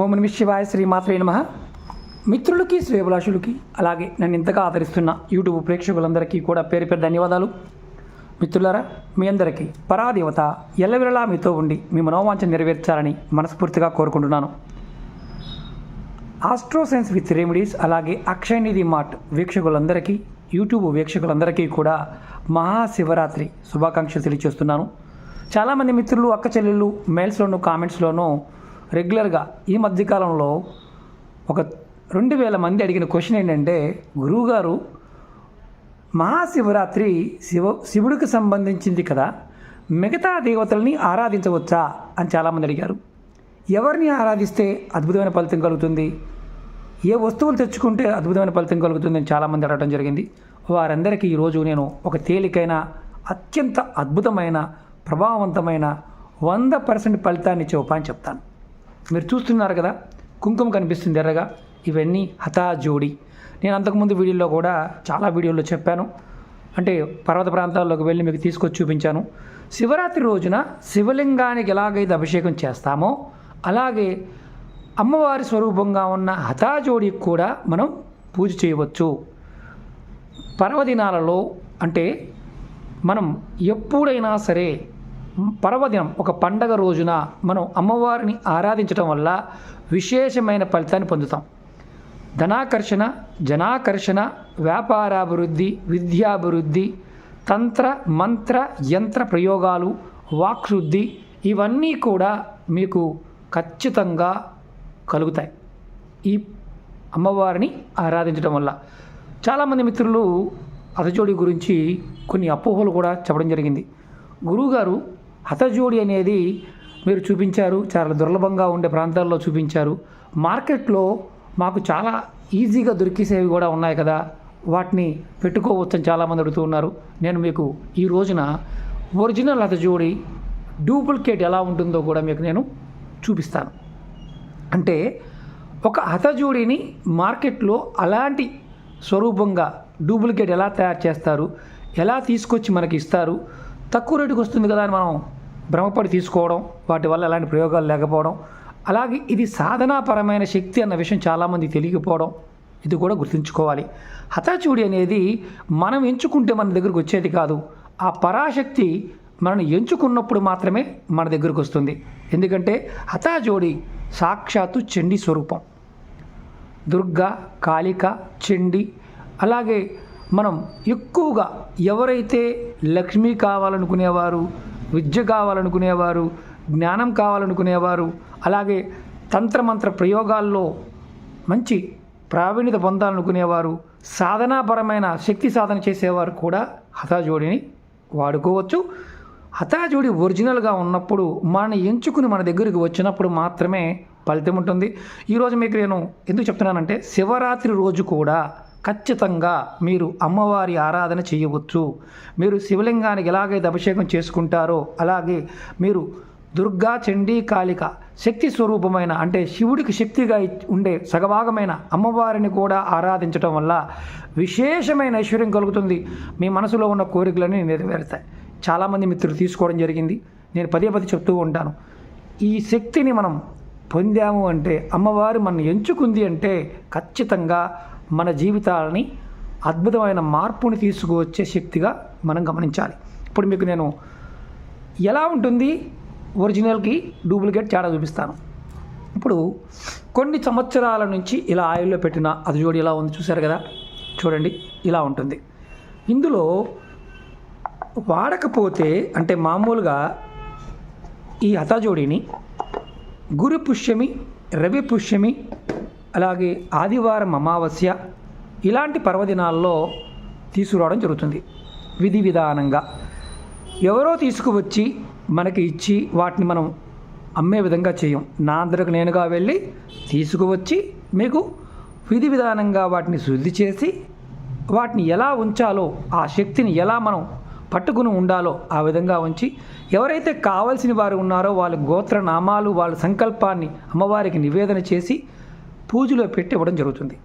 ఓం నమ శివాయ శ్రీమాత్రే నమ. మిత్రులకి శ్రేభిలాషులకి అలాగే నన్ను ఇంతగా ఆదరిస్తున్న యూట్యూబ్ ప్రేక్షకులందరికీ కూడా పేరు పేరు ధన్యవాదాలు. మిత్రులారా మీ అందరికీ పరాదేవత ఎల్లవిరలా మీతో ఉండి మీ మనోవాంఛ నెరవేర్చాలని మనస్ఫూర్తిగా కోరుకుంటున్నాను. ఆస్ట్రోసైన్స్ విత్ రెమెడీస్ అలాగే అక్షయనిధి మార్ట్ వీక్షకులందరికీ యూట్యూబ్ వీక్షకులందరికీ కూడా మహాశివరాత్రి శుభాకాంక్షలు తెలియజేస్తున్నాను. చాలామంది మిత్రులు అక్క చెల్లెళ్ళు మెయిల్స్లోనూ కామెంట్స్లోనూ రెగ్యులర్గా ఈ మధ్యకాలంలో ఒక రెండు వేల మంది అడిగిన క్వశ్చన్ ఏంటంటే గురువుగారు మహాశివరాత్రి శివ శివుడికి సంబంధించింది కదా మిగతా దేవతల్ని ఆరాధించవచ్చా అని చాలామంది అడిగారు. ఎవరిని ఆరాధిస్తే అద్భుతమైన ఫలితం కలుగుతుంది? ఏ వస్తువులు తెచ్చుకుంటే అద్భుతమైన ఫలితం కలుగుతుంది అని చాలామంది అడగడం జరిగింది. వారందరికీ ఈరోజు నేను ఒక తేలికైన అత్యంత అద్భుతమైన ప్రభావవంతమైన వంద పర్సెంట్ ఫలితాన్ని ఇచ్చే ఉపాయం చెప్తాను. మీరు చూస్తున్నారు కదా కుంకుమ కనిపిస్తుంది ఎర్రగా ఇవన్నీ హతాజోడి నేను అంతకుముందు వీడియోలో కూడా చాలా వీడియోలో చెప్పాను. అంటే పర్వత ప్రాంతాల్లోకి వెళ్ళి మీకు తీసుకొచ్చి చూపించాను. శివరాత్రి రోజున శివలింగానికి ఎలాగైతే అభిషేకం చేస్తామో అలాగే అమ్మవారి స్వరూపంగా ఉన్న హతాజోడికి కూడా మనం పూజ చేయవచ్చు. పర్వదినాలలో అంటే మనం ఎప్పుడైనా సరే పర్వదినం ఒక పండగ రోజున మనం అమ్మవారిని ఆరాధించడం వల్ల విశేషమైన ఫలితాన్ని పొందుతాం. ధనాకర్షణ జనాకర్షణ వ్యాపారాభివృద్ధి విద్యాభివృద్ధి తంత్ర మంత్ర యంత్ర ప్రయోగాలు వాక్శుద్ధి ఇవన్నీ కూడా మీకు ఖచ్చితంగా కలుగుతాయి. ఈ అమ్మవారిని ఆరాధించడం వల్ల. చాలామంది మిత్రులు అతజోడి గురించి కొన్ని అపోహలు కూడా చెప్పడం జరిగింది. గురువుగారు హతజోడి అనేది మీరు చూపించారు చాలా దుర్లభంగా ఉండే ప్రాంతాల్లో చూపించారు. మార్కెట్లో మాకు చాలా ఈజీగా దొరికేసేవి కూడా ఉన్నాయి కదా. వాటిని పెట్టుకోవచ్చని చాలామంది అడుగుతూ ఉన్నారు. నేను మీకు ఈ రోజున ఒరిజినల్ హతజోడి డూప్లికేట్ ఎలా ఉంటుందో కూడా మీకు నేను చూపిస్తాను. అంటే ఒక హతజోడిని మార్కెట్లో అలాంటి స్వరూపంగా డూప్లికేట్ ఎలా తయారు చేస్తారు ఎలా తీసుకొచ్చి మనకి ఇస్తారు తక్కువ రేటుకు వస్తుంది కదా అని మనం భ్రమపడి తీసుకోవడం వాటి వల్ల ఎలాంటి ప్రయోగాలు లేకపోవడం అలాగే ఇది సాధనాపరమైన శక్తి అన్న విషయం చాలామంది తెలియకపోవడం ఇది కూడా గుర్తుంచుకోవాలి. హతాచూడి అనేది మనం ఎంచుకుంటే మన దగ్గరకు వచ్చేది కాదు. ఆ పరాశక్తి మనల్ని ఎంచుకున్నప్పుడు మాత్రమే మన దగ్గరకు వస్తుంది. ఎందుకంటే హతాజోడి సాక్షాత్తు చండి స్వరూపం. దుర్గా కాళిక చండి అలాగే మనం ఎక్కువగా ఎవరైతే లక్ష్మి కావాలనుకునేవారు విద్య కావాలనుకునేవారు జ్ఞానం కావాలనుకునేవారు అలాగే తంత్రమంత్ర ప్రయోగాల్లో మంచి ప్రావీణ్యత పొందాలనుకునేవారు సాధనాపరమైన శక్తి సాధన చేసేవారు కూడా హతాజోడిని వాడుకోవచ్చు. హతాజోడి ఒరిజినల్గా ఉన్నప్పుడు మనని ఎంచుకుని మన దగ్గరికి వచ్చినప్పుడు మాత్రమే ఫలితం ఉంటుంది. ఈరోజు మీకు నేను ఎందుకు చెప్తున్నానంటే శివరాత్రి రోజు కూడా ఖచ్చితంగా మీరు అమ్మవారి ఆరాధన చేయవచ్చు. మీరు శివలింగానికి ఎలాగైతే అభిషేకం చేసుకుంటారో అలాగే మీరు దుర్గా చండీ కాళిక శక్తి స్వరూపమైన అంటే శివుడికి శక్తిగా ఉండే సగభాగమైన అమ్మవారిని కూడా ఆరాధించడం వల్ల విశేషమైన ఐశ్వర్యం కలుగుతుంది. మీ మనసులో ఉన్న కోరికలని నెరవేరుతాయి. చాలామంది మిత్రులు తీసుకోవడం జరిగింది. నేను పదే పదే చెప్తూ ఉంటాను. ఈ శక్తిని మనం పొందాము అంటే అమ్మవారు మనం ఎంచుకుంది అంటే ఖచ్చితంగా మన జీవితాలని అద్భుతమైన మార్పుని తీసుకువచ్చే శక్తిగా మనం గమనించాలి. ఇప్పుడు మీకు నేను ఎలా ఉంటుంది ఒరిజినల్కి డూప్లికేట్ తేడా చూపిస్తాను. ఇప్పుడు కొన్ని సంవత్సరాల నుంచి ఇలా ఆయిల్లో పెట్టిన అది జోడి ఎలా ఉంది చూసారు కదా? చూడండి ఇలా ఉంటుంది. ఇందులో వాడకపోతే అంటే మామూలుగా ఈ హతజోడిని గురు పుష్యమి రవి పుష్యమి అలాగే ఆదివారం అమావాస్య ఇలాంటి పర్వదినాల్లో తీసుకురావడం జరుగుతుంది. విధి విధానంగా. ఎవరో తీసుకువచ్చి మనకి ఇచ్చి వాటిని మనం అమ్మే విధంగా చేయం. నా అందరికి నేనుగా వెళ్ళి తీసుకువచ్చి మీకు విధి విధానంగా వాటిని శుద్ధి చేసి వాటిని ఎలా ఉంచాలో ఆ శక్తిని ఎలా మనం పట్టుకుని ఉండాలో ఆ విధంగా ఉంచి ఎవరైతే కావలసిన వారు ఉన్నారో వాళ్ళ గోత్ర నామాలు వాళ్ళ సంకల్పాన్ని అమ్మవారికి నివేదన చేసి పూజలో పెట్టి ఇవ్వడం జరుగుతుంది.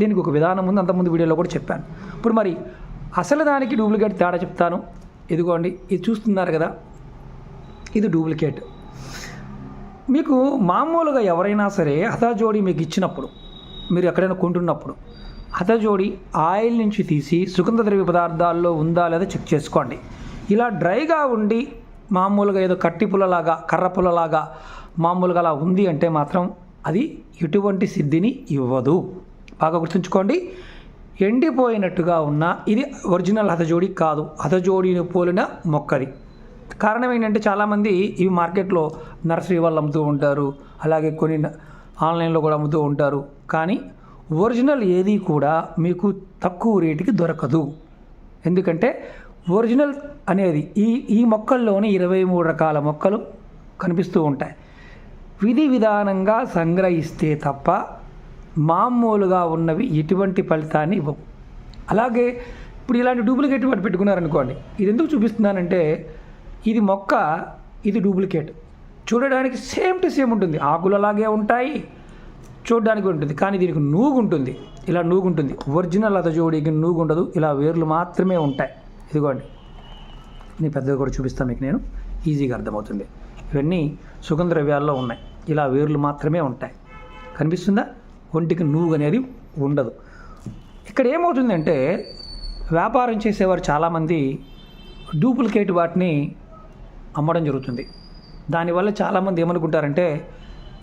దీనికి ఒక విధానం ఉంది అంతకుముందు వీడియోలో కూడా చెప్పాను. ఇప్పుడు మరి అసలు దానికి డూప్లికేట్ తేడా చెప్తాను. ఇదిగోండి ఇది చూస్తున్నారు కదా ఇది డూప్లికేట్. మీకు మామూలుగా ఎవరైనా సరే హతజోడి మీకు ఇచ్చినప్పుడు మీరు ఎక్కడైనా కొంటున్నప్పుడు హతజోడి ఆయిల్ నుంచి తీసి సుగంధ ద్రవ్య పదార్థాల్లో ఉందా లేదా చెక్ చేసుకోండి. ఇలా డ్రైగా ఉండి మామూలుగా ఏదో కట్టి పుల్లలాగా కర్ర పుల్లలాగా మామూలుగా అలా ఉంది అంటే మాత్రం అది ఎటువంటి సిద్ధిని ఇవ్వదు. బాగా గుర్తుంచుకోండి. ఎండిపోయినట్టుగా ఉన్న ఇది ఒరిజినల్ హతజోడి కాదు. హతజోడిని పోలిన మొక్కది. కారణం ఏంటంటే చాలామంది ఇవి మార్కెట్లో నర్సరీ వాళ్ళు అమ్ముతూ ఉంటారు. అలాగే కొన్ని న- ఆన్లైన్లో కూడా అమ్ముతూ ఉంటారు. కానీ ఒరిజినల్ ఏది కూడా మీకు తక్కువ రేటుకి దొరకదు. ఎందుకంటే ఒరిజినల్ అనేది ఈ ఈ మొక్కల్లోనే ఇరవై మూడు రకాల మొక్కలు కనిపిస్తూ ఉంటాయి. విధి విధానంగా సంగ్రహిస్తే తప్ప మామూలుగా ఉన్నవి ఎటువంటి ఫలితాన్ని ఇవ్వవు. అలాగే ఇప్పుడు ఇలాంటి డూప్లికేట్ వాటి పెట్టుకున్నారనుకోండి ఇది ఎందుకు చూపిస్తున్నానంటే ఇది మొక్క ఇది డూప్లికేట్. చూడడానికి సేమ్ టు సేమ్ ఉంటుంది. ఆకులు అలాగే ఉంటాయి చూడడానికి ఉంటుంది. కానీ దీనికి నూగు ఉంటుంది. ఇలా నూగు ఉంటుంది. ఒరిజినల్ అతజోడికి నూగు ఉండదు. ఇలా వేర్లు మాత్రమే ఉంటాయి. ఇదిగోండి. నేను పెద్దగా కూడా చూపిస్తాను మీకు నేను. ఈజీగా అర్థమవుతుంది. ఇవన్నీ సుగంధ ద్రవ్యాల్లో ఉన్నాయి. ఇలా వేర్లు మాత్రమే ఉంటాయి. కనిపిస్తుందా? ఒంటికి నువ్వు అనేది ఉండదు. ఇక్కడ ఏమవుతుందంటే వ్యాపారం చేసేవారు చాలామంది డూప్లికేట్ వాటిని అమ్మడం జరుగుతుంది. దానివల్ల చాలామంది ఏమనుకుంటారంటే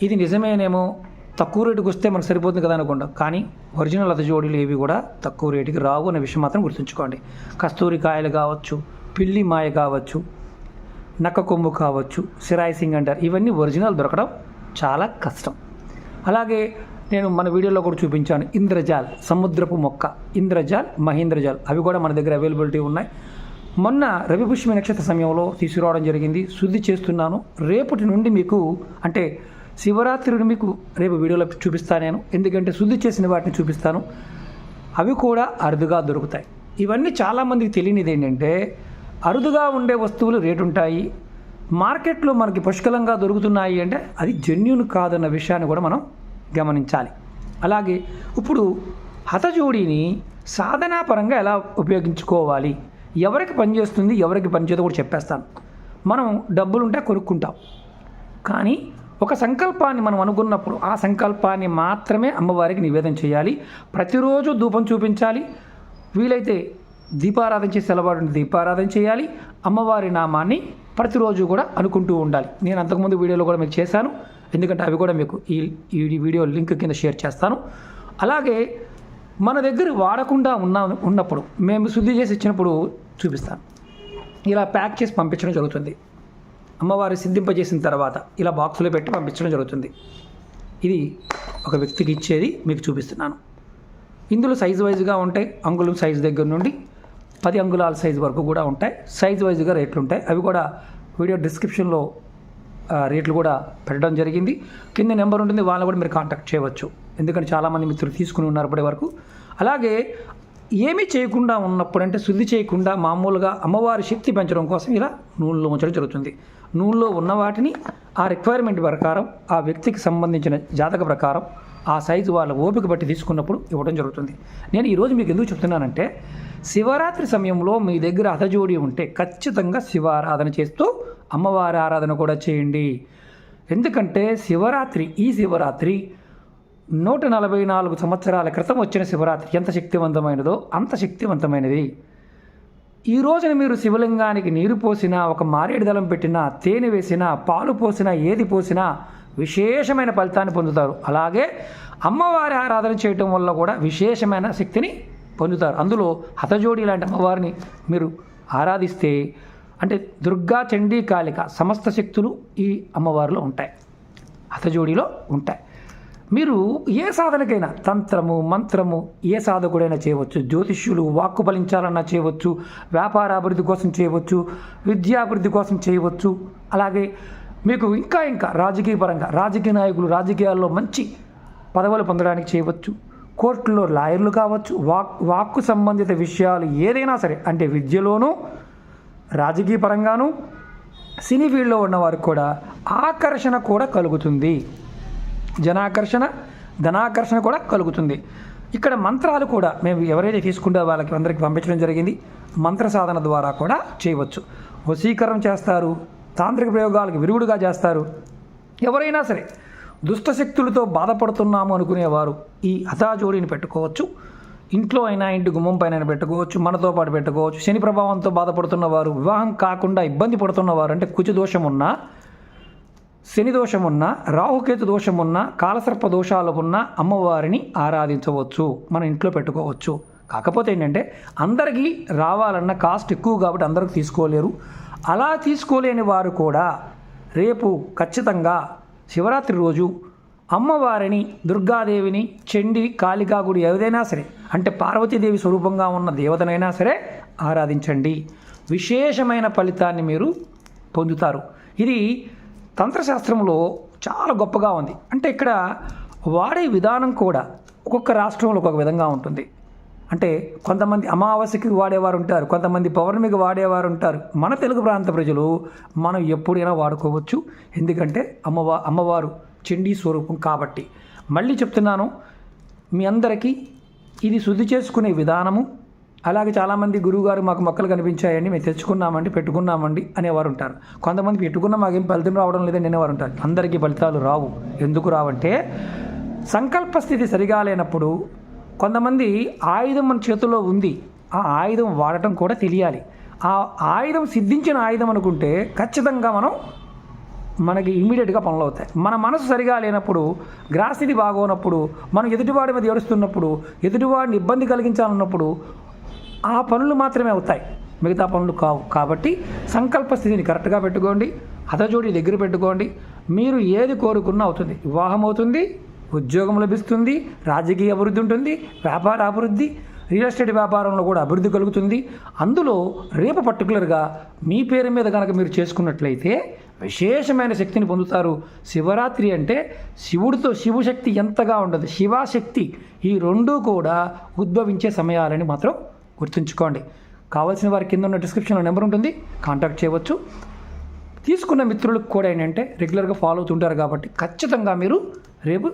ఇది నిజమేనేమో తక్కువ రేటుకి వస్తే మనకు సరిపోతుంది కదా అనుకుంటాం. కానీ ఒరిజినల్ అతజోడీలు ఏవి కూడా తక్కువ రేటుకి రావు అనే విషయం మాత్రం గుర్తుంచుకోండి. కస్తూరి కాయలు కావచ్చు పిల్లి మాయ కావచ్చు నక్క కొమ్ము కావచ్చు సిరాయి సింగ్ అంటారు. ఇవన్నీ ఒరిజినల్ దొరకడం చాలా కష్టం. అలాగే నేను మన వీడియోలో కూడా చూపించాను ఇంద్రజాల్ సముద్రపు మొక్క. ఇంద్రజాల్ మహేంద్రజాల్. అవి కూడా మన దగ్గర అవైలబిలిటీ ఉన్నాయి. మొన్న రవిపుష్మి నక్షత్ర సమయంలో తీసుకురావడం జరిగింది. శుద్ధి చేస్తున్నాను. రేపటి నుండి మీకు అంటే శివరాత్రిని మీకు రేపు వీడియోలో చూపిస్తాను నేను. ఎందుకంటే శుద్ధి చేసిన వాటిని చూపిస్తాను. అవి కూడా అరుదుగా దొరుకుతాయి. ఇవన్నీ చాలామందికి తెలియనిది ఏంటంటే అరుదుగా ఉండే వస్తువులు రేటు ఉంటాయి మార్కెట్లో మనకి పుష్కలంగా దొరుకుతున్నాయి అంటే అది జెన్యున్ కాదన్న విషయాన్ని కూడా మనం గమనించాలి. అలాగే ఇప్పుడు హతజోడిని సాధనాపరంగా ఎలా ఉపయోగించుకోవాలి? ఎవరికి పనిచేస్తుంది ఎవరికి పనిచేదో కూడా చెప్పేస్తాను. మనం డబ్బులుంటే కొనుక్కుంటాం. కానీ ఒక సంకల్పాన్ని మనం అనుకున్నప్పుడు ఆ సంకల్పాన్ని మాత్రమే అమ్మవారికి నివేదన చేయాలి. ప్రతిరోజు ధూపం చూపించాలి. వీలైతే దీపారాధన చేసి అలవాటు దీపారాధన చేయాలి. అమ్మవారి నామాన్ని ప్రతిరోజు కూడా అనుకుంటూ ఉండాలి. నేను అంతకుముందు వీడియోలో కూడా మీకు చేశాను. ఎందుకంటే అవి కూడా మీకు ఈ ఈ వీడియో లింక్ కింద షేర్ చేస్తాను. అలాగే మన దగ్గర వాడకుండా ఉన్న ఉన్నప్పుడు మేము శుద్ధి చేసి ఇచ్చినప్పుడు చూపిస్తాను. ఇలా ప్యాక్ చేసి పంపించడం జరుగుతుంది. అమ్మవారి సిద్ధింపజేసిన తర్వాత ఇలా బాక్సులో పెట్టి పంపించడం జరుగుతుంది. ఇది ఒక వ్యక్తికి ఇచ్చేది మీకు చూపిస్తున్నాను. ఇందులో సైజు వైజ్గా ఉంటాయి. అంగుళం సైజు దగ్గర నుండి పది అంగుళాల సైజు వరకు కూడా ఉంటాయి. సైజ్ వైజ్గా రేట్లు ఉంటాయి అవి కూడా వీడియో డిస్క్రిప్షన్లో రేట్లు కూడా పెట్టడం జరిగింది. కింద నెంబర్ ఉంటుంది. వాళ్ళని కూడా మీరు కాంటాక్ట్ చేయవచ్చు. ఎందుకంటే చాలామంది మిత్రులు తీసుకుని ఉన్నారు ఇప్పటి వరకు. అలాగే ఏమీ చేయకుండా ఉన్నప్పుడు అంటే శుద్ధి చేయకుండా మామూలుగా అమ్మవారి శక్తి పెంచడం కోసం ఇలా నూనెలో ఉంచడం జరుగుతుంది. నూనెలో ఉన్న వాటిని ఆ రిక్వైర్మెంట్ ప్రకారం ఆ వ్యక్తికి సంబంధించిన జాతక ప్రకారం ఆ సైజు వాళ్ళ ఓపిక బట్టి తీసుకున్నప్పుడు ఇవ్వడం జరుగుతుంది. నేను ఈరోజు మీకు ఎందుకు చెప్తున్నానంటే శివరాత్రి సమయంలో మీ దగ్గర హతజోడి ఉంటే ఖచ్చితంగా శివారాధన చేస్తూ అమ్మవారి ఆరాధన కూడా చేయండి. ఎందుకంటే శివరాత్రి ఈ శివరాత్రి నూట నలభై నాలుగు సంవత్సరాల క్రితం వచ్చిన శివరాత్రి ఎంత శక్తివంతమైనదో అంత శక్తివంతమైనది. ఈ రోజున మీరు శివలింగానికి నీరు పోసినా ఒక మారేడు దళం పెట్టినా తేనె వేసినా పాలు పోసినా ఏది పోసినా విశేషమైన ఫలితాన్ని పొందుతారు. అలాగే అమ్మవారి ఆరాధన చేయటం వల్ల కూడా విశేషమైన శక్తిని పొందుతారు. అందులో హతజోడి లాంటి అమ్మవారిని మీరు ఆరాధిస్తే అంటే దుర్గా చండీ కాళిక సమస్త శక్తులు ఈ అమ్మవారిలో ఉంటాయి. హతజోడిలో ఉంటాయి. మీరు ఏ సాధనకైనా తంత్రము మంత్రము ఏ సాధకుడైనా చేయవచ్చు. జ్యోతిష్యులు వాక్కు ఫలించాలన్నా చేయవచ్చు. వ్యాపార అభివృద్ధి కోసం చేయవచ్చు. విద్యాభివృద్ధి కోసం చేయవచ్చు. అలాగే మీకు ఇంకా ఇంకా రాజకీయ పరంగా రాజకీయ నాయకులు రాజకీయాల్లో మంచి పదవులు పొందడానికి చేయవచ్చు. కోర్టులో లాయర్లు కావచ్చు. వాక్ వాక్కు సంబంధిత విషయాలు ఏదైనా సరే అంటే విద్యలోనూ రాజకీయ పరంగాను సినీ ఫీల్డ్లో ఉన్నవారు కూడా ఆకర్షణ కూడా కలుగుతుంది. జనాకర్షణ ధనాకర్షణ కూడా కలుగుతుంది. ఇక్కడ మంత్రాలు కూడా మేము ఎవరైతే తీసుకుంటే వాళ్ళకి అందరికి పంపించడం జరిగింది. మంత్ర సాధన ద్వారా కూడా చేయవచ్చు. వశీకరణ చేస్తారు. తాంత్రిక ప్రయోగాలకు విరుగుడుగా చేస్తారు. ఎవరైనా సరే దుష్టశక్తులతో బాధపడుతున్నాము అనుకునేవారు ఈ అథాజోడిని పెట్టుకోవచ్చు. ఇంట్లో అయినా ఇంటి గుమ్మం పైన పెట్టుకోవచ్చు మనతో పాటు పెట్టుకోవచ్చు. శని ప్రభావంతో బాధపడుతున్నవారు వివాహం కాకుండా ఇబ్బంది పడుతున్నవారు అంటే కుచి దోషం ఉన్నా శని దోషం ఉన్న రాహుకేతు దోషం ఉన్న కాలసర్ప దోషాలు ఉన్న అమ్మవారిని ఆరాధించవచ్చు. మన ఇంట్లో పెట్టుకోవచ్చు. కాకపోతే ఏంటంటే అందరికీ రావాలన్న కాస్ట్ ఎక్కువ కాబట్టి అందరికి తీసుకోలేరు. అలా తీసుకోలేని వారు కూడా రేపు ఖచ్చితంగా శివరాత్రి రోజు అమ్మవారిని దుర్గాదేవిని చండి కాళికా గుడి ఏదైనా సరే అంటే పార్వతీదేవి స్వరూపంగా ఉన్న దేవతనైనా సరే ఆరాధించండి. విశేషమైన ఫలితాన్ని మీరు పొందుతారు. ఇది తంత్రశాస్త్రంలో చాలా గొప్పగా ఉంది. అంటే ఇక్కడ వాడే విధానం కూడా ఒక్కొక్క రాష్ట్రంలో ఒక్కొక్క విధంగా ఉంటుంది. అంటే కొంతమంది అమావాస్యకి వాడేవారు ఉంటారు కొంతమంది పౌర్ణమికి వాడేవారు ఉంటారు మన తెలుగు ప్రాంత ప్రజలు మనం ఎప్పుడైనా వాడుకోవచ్చు. ఎందుకంటే అమ్మవా అమ్మవారు చండీ స్వరూపం కాబట్టి. మళ్ళీ చెప్తున్నాను మీ అందరికీ ఇది శుద్ధి చేసుకునే విధానము. అలాగే చాలామంది గురువుగారు మాకు మొక్కలు కనిపించాయండి మేము తెచ్చుకున్నామండి పెట్టుకున్నామండి అనేవారు ఉంటారు కొంతమంది పెట్టుకున్న మాకేం ఫలితం రావడం లేదని అనేవారు ఉంటారు అందరికీ ఫలితాలు రావు. ఎందుకు రావంటే సంకల్ప స్థితి సరిగా లేనప్పుడు కొంతమంది ఆయుధం మన చేతిలో ఉంది. ఆ ఆయుధం వాడటం కూడా తెలియాలి. ఆ ఆయుధం సిద్ధించిన ఆయుధం అనుకుంటే ఖచ్చితంగా మనం మనకి ఇమీడియట్గా పనులు అవుతాయి. మన మనసు సరిగా లేనప్పుడు గ్రాస్థితి బాగోనప్పుడు మనం ఎదుటివాడి మీద ఏడుస్తున్నప్పుడు ఎదుటివాడిని ఇబ్బంది కలిగించాలన్నప్పుడు ఆ పనులు మాత్రమే అవుతాయి. మిగతా పనులు కావు. కాబట్టి సంకల్ప స్థితిని కరెక్ట్గా పెట్టుకోండి. హతజోడి దగ్గర పెట్టుకోండి. మీరు ఏది కోరుకున్నా అవుతుంది. వివాహం అవుతుంది. ఉద్యోగం లభిస్తుంది రాజకీయ అభివృద్ధి ఉంటుంది వ్యాపార అభివృద్ధి రియల్ ఎస్టేట్ వ్యాపారంలో కూడా అభివృద్ధి కలుగుతుంది. అందులో రేపు పర్టికులర్గా మీ పేరు మీద కనుక మీరు చేసుకున్నట్లయితే విశేషమైన శక్తిని పొందుతారు. శివరాత్రి అంటే శివుడితో శివశక్తి ఎంతగా ఉండదు శివాశక్తి ఈ రెండూ కూడా ఉద్భవించే సమయాలని మాత్రం గుర్తుంచుకోండి. కావాల్సిన వారి కింద ఉన్న డిస్క్రిప్షన్లో నెంబర్ ఉంటుంది కాంటాక్ట్ చేయవచ్చు. తీసుకున్న మిత్రులకు కూడా ఏంటంటే రెగ్యులర్గా ఫాలో అవుతుంటారు కాబట్టి ఖచ్చితంగా మీరు రేపు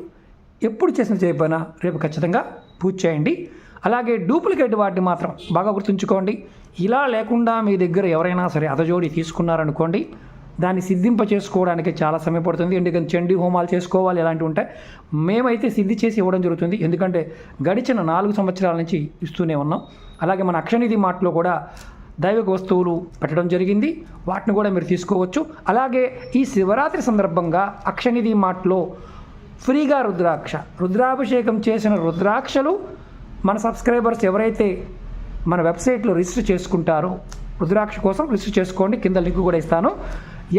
ఎప్పుడు చేసిన చేయకపోయినా రేపు ఖచ్చితంగా పూజ చేయండి. అలాగే డూప్లికేట్ వాటిని మాత్రం బాగా గుర్తుంచుకోండి. ఇలా లేకుండా మీ దగ్గర ఎవరైనా సరే అదజోడి తీసుకున్నారనుకోండి దాన్ని సిద్ధింప చేసుకోవడానికి చాలా సమయం పడుతుంది. ఎందుకంటే చండీ హోమాలు చేసుకోవాలి ఇలాంటివి ఉంటాయి మేమైతే సిద్ధి చేసి ఇవ్వడం జరుగుతుంది. ఎందుకంటే గడిచిన నాలుగు సంవత్సరాల నుంచి ఇస్తూనే ఉన్నాం. అలాగే మన అక్షనిధి మాటలో కూడా దైవిక వస్తువులు పెట్టడం జరిగింది. వాటిని కూడా మీరు తీసుకోవచ్చు. అలాగే ఈ శివరాత్రి సందర్భంగా అక్షనిధి మాటలో ఫ్రీగా రుద్రాక్ష. రుద్రాభిషేకం చేసిన రుద్రాక్షలు మన సబ్స్క్రైబర్స్ ఎవరైతే మన వెబ్సైట్లో రిజిస్టర్ చేసుకుంటారో రుద్రాక్ష కోసం రిజిస్టర్ చేసుకోండి కింద లింక్ కూడా ఇస్తాను.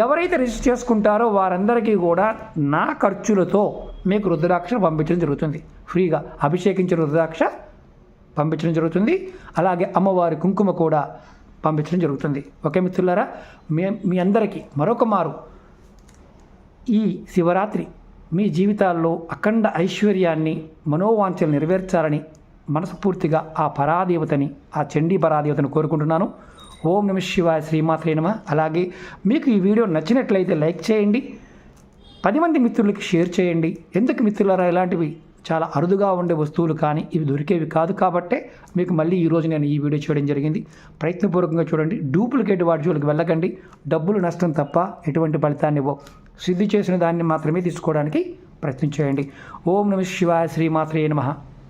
ఎవరైతే రిజిస్టర్ చేసుకుంటారో వారందరికీ కూడా నా ఖర్చులతో మీకు రుద్రాక్ష పంపించడం జరుగుతుంది. ఫ్రీగా అభిషేకించిన రుద్రాక్ష పంపించడం జరుగుతుంది. అలాగే అమ్మవారి కుంకుమ కూడా పంపించడం జరుగుతుంది. ఓకే మిత్రులారా? మీ మీ అందరికీ మరొక మారు ఈ శివరాత్రి మీ జీవితాల్లో అఖండ ఐశ్వర్యాన్ని మనోవాంఛలు నెరవేర్చాలని మనస్ఫూర్తిగా ఆ పరాదేవతని ఆ చండీ పరాదేవతని కోరుకుంటున్నాను. ఓం నమ శివాయ శ్రీమాత్రే నమ. అలాగే మీకు ఈ వీడియో నచ్చినట్లయితే లైక్ చేయండి. పది మంది మిత్రులకి షేర్ చేయండి. ఎందుకు మిత్రులారా ఇలాంటివి చాలా అరుదుగా ఉండే వస్తువులు కానీ ఇవి దొరికేవి కాదు కాబట్టే మీకు మళ్ళీ ఈరోజు నేను ఈ వీడియో చేయడం జరిగింది. ప్రయత్నపూర్వకంగా చూడండి. డూప్లికేట్ వాటి జోలికి వెళ్ళకండి. డబ్బులు నష్టం తప్ప ఎటువంటి ఫలితాన్ని ఇవ్వవు. సిద్ధి చేసిన దాన్ని మాత్రమే తీసుకోవడానికి ప్రయత్నం చేయండి. ఓం నమ శివాయ శ్రీమాత్రే నమః.